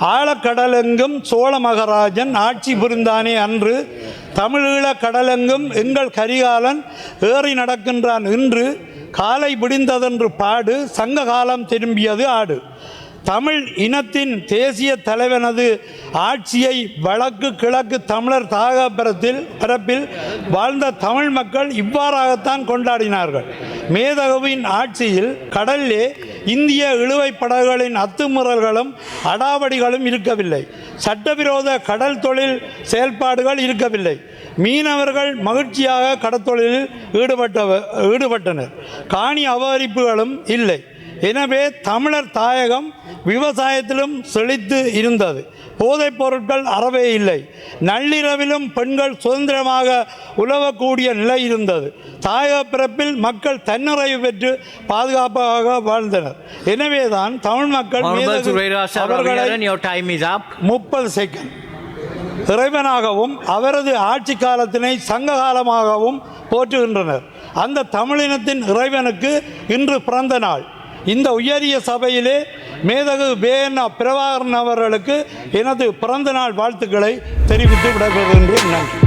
ஆழக்கடலெங்கும் சோழ மகராஜன் ஆட்சி புரிந்தானே அன்று. தமிழீழ கடலெங்கும் எங்கள் கரிகாலன் ஏறி நடக்கின்றான் இன்று. காலை பிடிந்ததென்று பாடு சங்க காலம் திரும்பியது ஆடு. தமிழ் இனத்தின் தேசிய தலைவனது ஆட்சியை வடக்கு கிழக்கு தமிழர் தாகப்பரத்தில் பரப்பில் வாழ்ந்த தமிழ் மக்கள் இவ்வாறாகத்தான் கொண்டாடினார்கள். மேதகுவின் ஆட்சியில் கடலிலே இந்திய இழுவைப் படகுகளின் அத்துமுறல்களும் அடாவடிகளும் இருக்கவில்லை. சட்டவிரோத கடல் தொழில் செயல்பாடுகள் இருக்கவில்லை. மீனவர்கள் மகிழ்ச்சியாக கடற்தொழிலில் ஈடுபட்ட ஈடுபட்டனர். காணி அபகரிப்புகளும் இல்லை. எனவே தமிழர் தாயகம் விவசாயத்திலும் செழித்து இருந்தது. போதைப் பொருட்கள் அறவே இல்லை. நள்ளிரவிலும் பெண்கள் சுதந்திரமாக உலவக்கூடிய நிலை இருந்தது. தாயக பிறப்பில் மக்கள் தன்னிறைவு பெற்று பாதுகாப்பாக வாழ்ந்தனர். எனவேதான் தமிழ் மக்கள். முப்பது செகண்ட் இறைவனாகவும் அவரது ஆட்சி காலத்தினை சங்க காலமாகவும் போற்றுகின்றனர். அந்த தமிழினத்தின் இறைவனுக்கு இன்று பிறந்த நாள். இந்த உயரிய சபையிலே மேதகு வேணா பிரபாகரன் அவர்களுக்கு எனது பிறந்த நாள் வாழ்த்துக்களை தெரிவித்து விடப்படுகின்றேன் நன்றி.